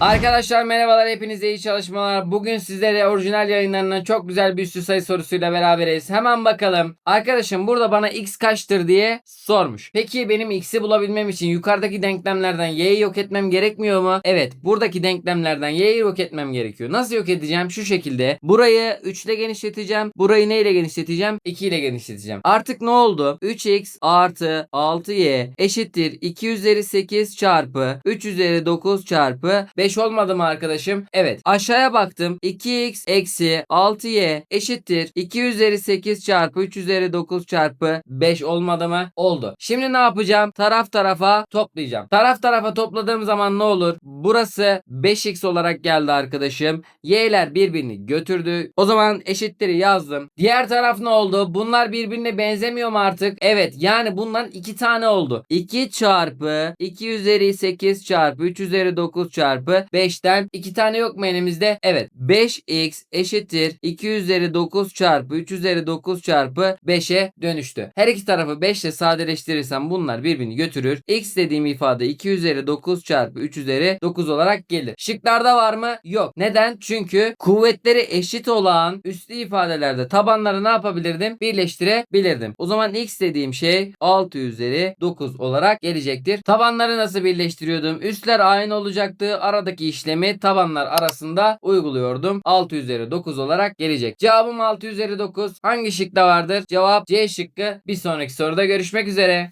Arkadaşlar merhabalar hepinize iyi çalışmalar. Bugün sizlere orijinal yayınlarından çok güzel bir üstü sayı sorusuyla beraberiz. Hemen bakalım. Arkadaşım burada bana x kaçtır diye sormuş. Peki benim x'i bulabilmem için yukarıdaki denklemlerden y'yi yok etmem gerekmiyor mu? Evet buradaki denklemlerden y'yi yok etmem gerekiyor. Nasıl yok edeceğim? Şu şekilde. Burayı 3 ile genişleteceğim. Burayı ne ile genişleteceğim? 2 ile genişleteceğim. Artık ne oldu? 3x artı 6y eşittir 2 üzeri 8 çarpı 3 üzeri 9 çarpı 5 olmadı mı arkadaşım? Evet. Aşağıya baktım. 2x eksi 6y eşittir 2 üzeri 8 çarpı 3 üzeri 9 çarpı 5 olmadı mı? Oldu. Şimdi ne yapacağım? Taraf tarafa toplayacağım. Taraf tarafa topladığım zaman ne olur? Burası 5x olarak geldi arkadaşım. Y'ler birbirini götürdü. O zaman eşitleri yazdım. Diğer taraf ne oldu? Bunlar birbirine benzemiyor mu artık? Evet. Yani bundan iki tane oldu. 2 çarpı 2 üzeri 8 çarpı 3 üzeri 9 çarpı 5'ten 2 tane yok mu elimizde? Evet. 5x eşittir 2 üzeri 9 çarpı 3 üzeri 9 çarpı 5'e dönüştü. Her iki tarafı 5 ile sadeleştirirsem bunlar birbirini götürür. x dediğim ifade 2 üzeri 9 çarpı 3 üzeri 9 olarak gelir. Şıklarda var mı? Yok. Neden? Çünkü kuvvetleri eşit olan üslü ifadelerde tabanları ne yapabilirdim? Birleştirebilirdim. O zaman x dediğim şey 6 üzeri 9 olarak gelecektir. Tabanları nasıl birleştiriyordum? Üstler aynı olacaktı. Aradaki işlemi tabanlar arasında uyguluyordum. 6 üzeri 9 olarak gelecek. Cevabım 6 üzeri 9. Hangi şıkta vardır? Cevap C şıkkı. Bir sonraki soruda görüşmek üzere.